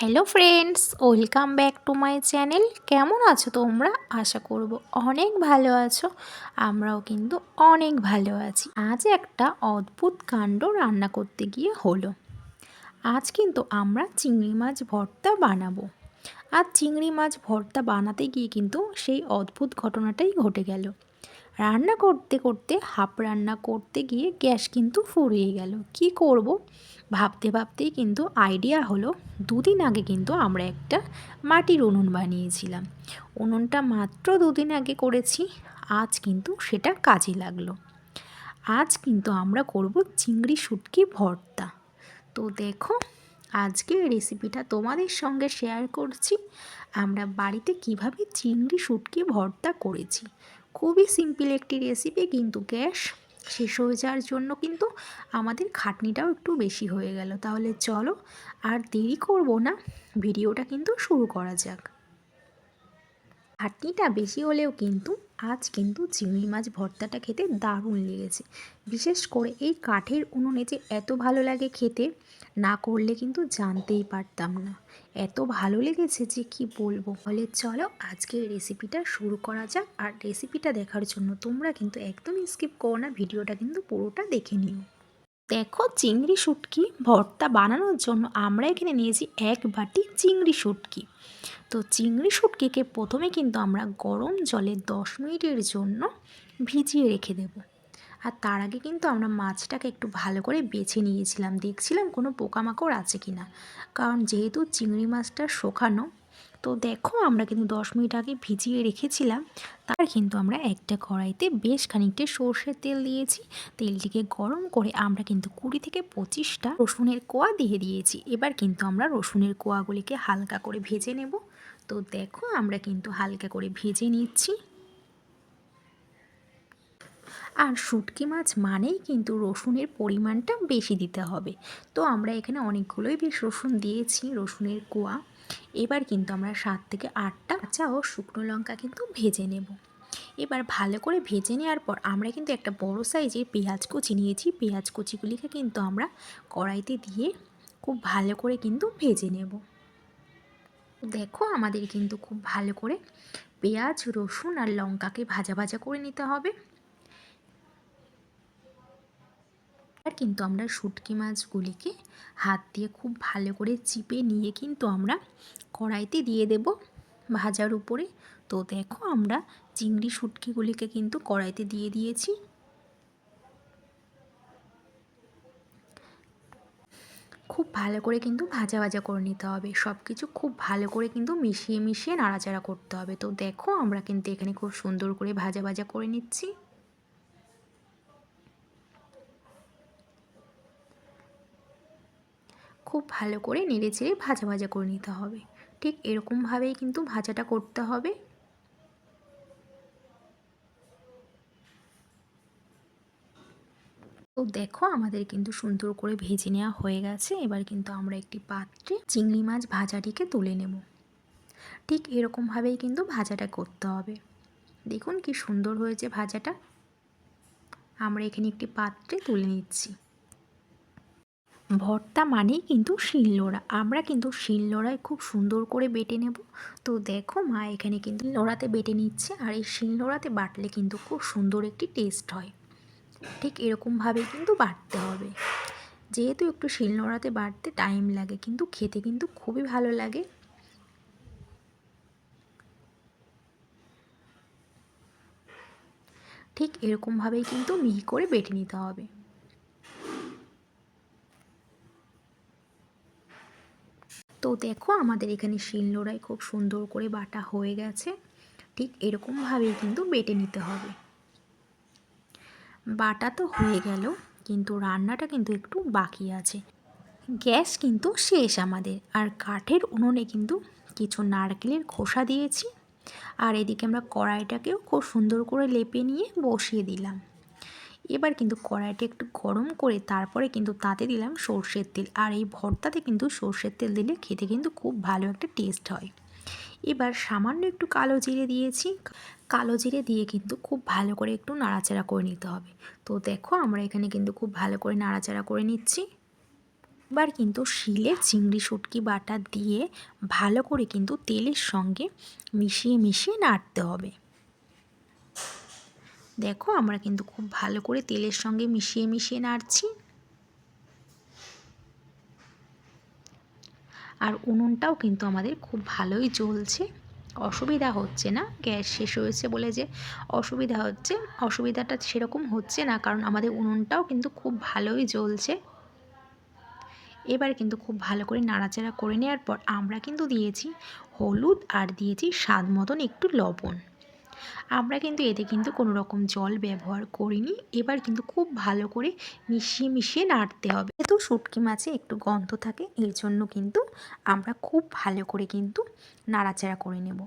Hello friends welcome back to my channel কেমন আছো তোমরা? আশা করব অনেক ভালো আছো। আমরাও কিন্তু অনেক ভালো আছি। আজ একটা অদ্ভুত কাণ্ড রান্না করতে গিয়ে হলো। আজ কিন্তু আমরা চিংড়ি মাছ ভর্তা বানাবো। আর চিংড়ি মাছ ভর্তা বানাতে গিয়ে কিন্তু সেই অদ্ভুত ঘটনাটাই ঘটে গেল। রান্না করতে করতে, হাফ রান্না করতে গিয়ে গ্যাস কিন্তু ফুরিয়ে গেল। কি করব? ভাবতে ভাবতেই কিন্তু আইডিয়া হলো দুদিন আগে কিন্তু আমরা একটা মাটির উনুন বানিয়েছিলাম। উনুনটা মাত্র দুদিন আগে করেছি, আজ কিন্তু সেটা কাজে লাগল। আজ কিন্তু আমরা করব চিংড়ি শুটকি ভর্তা। তো দেখো, আজকে রেসিপিটা তোমাদের সঙ্গে শেয়ার করছি, আমরা বাড়িতে কীভাবে চিংড়ি শুটকি ভর্তা করেছি। খুবই সিম্পল একটি রেসিপি কিন্তু গ্যাস শেষ হয়ে যাওয়ার জন্য কিন্তু আমাদের খাটনিটাও একটু বেশি হয়ে গেল। তাহলে চলো আর দেরি করব না, ভিডিওটা কিন্তু শুরু করা যাক। খাটনিটা বেশি হলেও কিন্তু আজ কিন্তু চিংড়ি মাছ ভর্তাটা খেতে দারুণ লেগেছে। বিশেষ করে এই কাঠের উনুনে যে এত ভালো লাগে খেতে, না করলে কিন্তু জানতেই পারতাম না। এত ভালো লেগেছে যে কি বলব? বলে চলো আজকে রেসিপিটা শুরু করা যাক। আর রেসিপিটা দেখার জন্য তোমরা কিন্তু একদমই স্কিপ করো না, ভিডিওটা কিন্তু পুরোটা দেখে নিও। দেখো চিংড়ি শুটকি ভর্তা বানানোর জন্য আমরা এখানে নিয়েছি এক বাটি চিংড়ি শুটকি। তো চিংড়ি শুটকিকে প্রথমে কিন্তু আমরা গরম জলে দশ মিনিটের জন্য ভিজিয়ে রেখে দেব। আর তার আগে কিন্তু আমরা মাছটাকে একটু ভালো করে বেছে নিয়েছিলাম। দেখছিলাম কোনো পোকামাকড় আছে কি না কারণ যেহেতু চিংড়ি মাছটা শোকানো তো দেখো, আমরা কিন্তু দশ মিনিট আগে ভিজিয়ে রেখেছিলাম। তার কিন্তু আমরা একটা কড়াইতে বেশ খানিকটা সর্ষের তেল দিয়েছি। তেলটিকে গরম করে আমরা কিন্তু কুড়ি থেকে পঁচিশটা রসুনের কোয়া দিয়ে দিয়েছি। এবার কিন্তু আমরা রসুনের কোয়াগুলিকে হালকা করে ভেজে নেব। তো দেখো, আমরা কিন্তু হালকা করে ভেজে নিচ্ছি। আর শুটকি মাছ মানেই কিন্তু রসুনের পরিমাণটা বেশি দিতে হবে। তো আমরা এখানে অনেকগুলোই বেশ রসুন দিয়েছি, রসুনের কোয়া। এবার কিন্তু আমরা সাত থেকে আটটা কাঁচা ও শুকনো লঙ্কা কিন্তু ভেজে নেব। এবার ভালো করে ভেজে নেওয়ার পর আমরা কিন্তু একটা বড় সাইজের পেঁয়াজ কুচি নিয়েছি। পেঁয়াজ কুচিগুলিকে কিন্তু আমরা কড়াইতে দিয়ে খুব ভালো করে কিন্তু ভেজে নেব। দেখো আমাদের কিন্তু খুব ভালো করে পেঁয়াজ, রসুন আর লঙ্কাকে ভাজা ভাজা করে নিতে হবে। আর কিন্তু আমরা শুটকি মাছগুলিকে হাত দিয়ে খুব ভালো করে চিপে নিয়ে কিন্তু আমরা কড়াইতে দিয়ে দেব ভাজার উপরে। তো দেখো আমরা চিংড়ি শুটকিগুলিকে কিন্তু কড়াইতে দিয়ে দিয়েছি। খুব ভালো করে কিন্তু ভাজা ভাজা করে নিতে হবে। সব কিছু খুব ভালো করে কিন্তু মিশিয়ে মিশিয়ে নাড়াচাড়া করতে হবে। তো দেখো আমরা কিন্তু এখানে খুব সুন্দর করে ভাজা ভাজা করে নিচ্ছি। খুব ভালো করে নেড়ে চেড়ে ভাজা ভাজা করে নিতে হবে। ঠিক এরকমভাবেই কিন্তু ভাজাটা করতে হবে। তো দেখো আমাদের কিন্তু সুন্দর করে ভেজে নেওয়া হয়ে গেছে। এবার কিন্তু আমরা একটি পাত্রে চিংড়ি মাছ ভাজাটিকে তুলে নেব। ঠিক এরকমভাবেই কিন্তু ভাজাটা করতে হবে। দেখুন কি সুন্দর হয়েছে ভাজাটা। আমরা এখানে একটি পাত্রে তুলে নিচ্ছি। ভর্তা মানেই কিন্তু শিলনোড়া আমরা কিন্তু শিলনোড়ায় খুব সুন্দর করে বেটে নেব। তো দেখো মা এখানে কিন্তু নোড়াতে বেটে নিচ্ছে আর এই শিলনোড়াতে বাটলে কিন্তু খুব সুন্দর একটি টেস্ট হয়। ঠিক এরকমভাবেই কিন্তু বাটতে হবে। যেহেতু একটু শিলনোড়াতে বাটতে টাইম লাগে, কিন্তু খেতে কিন্তু খুবই ভালো লাগে। ঠিক এরকমভাবেই কিন্তু মিহি করে বেটে নিতে হবে। দেখো আমাদের এখানে শিল শিলনোড়ায় খুব সুন্দর করে বাটা হয়ে গেছে। ঠিক এরকমভাবেই কিন্তু বেটে নিতে হবে। বাটা তো হয়ে গেল, কিন্তু রান্নাটা কিন্তু একটু বাকি আছে। গ্যাস কিন্তু শেষ আমাদের, আর কাঠের উনুনে কিন্তু কিছু নারকেলের খোসা দিয়েছি। আর এদিকে আমরা কড়াইটাকেও খুব সুন্দর করে লেপে নিয়ে বসিয়ে দিলাম। এবার কিন্তু কড়াইটা একটু গরম করে তারপরে কিন্তু তাতে দিলাম সর্ষের তেল। আর এই ভর্তাতে কিন্তু সর্ষের তেল দিলে খেতে কিন্তু খুব ভালো একটা টেস্ট হয়। এবার সামান্য একটু কালো জিরে দিয়েছি। কালো জিরে দিয়ে কিন্তু খুব ভালো করে একটু নাড়াচাড়া করে নিতে হবে। তো দেখো আমরা এখানে কিন্তু খুব ভালো করে নাড়াচাড়া করে নিচ্ছি। এবার কিন্তু শিলে চিংড়ি শুটকি বাটা দিয়ে ভালো করে কিন্তু তেলের সঙ্গে মিশিয়ে মিশিয়ে নাড়তে হবে। দেখো আমরা কিন্তু খুব ভালো করে তেলের সঙ্গে মিশিয়ে মিশিয়ে নাড়ছি। আর উনুনটাও কিন্তু আমাদের খুব ভালোই জ্বলছে। অসুবিধা হচ্ছে না, গ্যাস শেষ হয়েছে বলে যে অসুবিধা হচ্ছে। অসুবিধাটা সেরকম হচ্ছে না, কারণ আমাদের উনুনটাও কিন্তু খুব ভালোই জ্বলছে। এবার কিন্তু খুব ভালো করে নাড়াচাড়া করে নেওয়ার পর আমরা কিন্তু দিয়েছি হলুদ আর দিয়েছি স্বাদ মতন একটু লবণ। আমরা কিন্তু এতে কিন্তু কোনো রকম জল ব্যবহার করিনি। এবার কিন্তু খুব ভালো করে মিশিয়ে মিশিয়ে নাড়তে হবে। যেহেতু শুটকি মাছে একটু গন্ধ থাকে এই জন্য কিন্তু আমরা খুব ভালো করে কিন্তু নাড়াচাড়া করে নেব।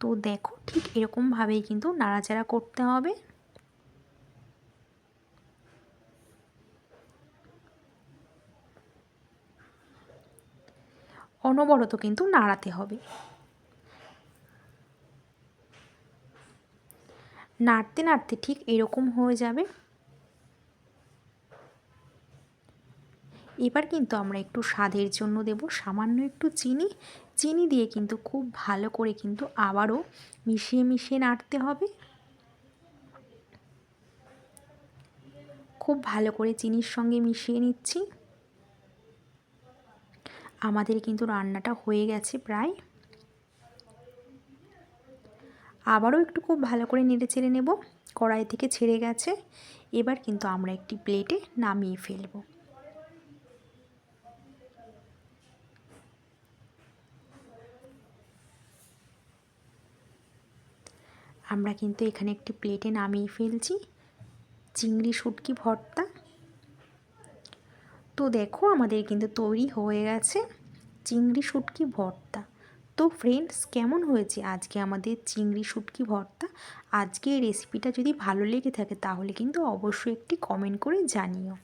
তো দেখো ঠিক এরকমভাবেই কিন্তু নাড়াচাড়া করতে হবে। অনবরত কিন্তু নাড়াতে হবে। নাড়তে নাড়তে ঠিক এরকম হয়ে যাবে। এবার কিন্তু আমরা একটু স্বাদের জন্য দেব সামান্য একটু চিনি। চিনি দিয়ে কিন্তু খুব ভালো করে কিন্তু আবারও মিশিয়ে মিশিয়ে নাড়তে হবে। খুব ভালো করে চিনির সঙ্গে মিশিয়ে নিচ্ছি। আমাদের কিন্তু রান্নাটা হয়ে গেছে প্রায়। আবারও একটু খুব ভালো করে নেড়ে চেড়ে নেব। কড়াই থেকে ছেড়ে গেছে। এবার কিন্তু আমরা একটি প্লেটে নামিয়ে ফেলব। আমরা কিন্তু এখানে একটি প্লেটে নামিয়ে ফেলছি। চিংড়ি শুটকি ভর্তা। তো দেখো আমাদের কিন্তু তৈরি হয়ে গেছে। চিংড়ি শুটকি ভর্তা। তো ফ্রেন্ডস কেমন হয়েছে আজকে আমাদের চিংড়ি শুটকি ভর্তা? আজকে এই রেসিপিটা যদি ভালো লেগে থাকে তাহলে কিন্তু অবশ্যই একটি কমেন্ট করে জানিও।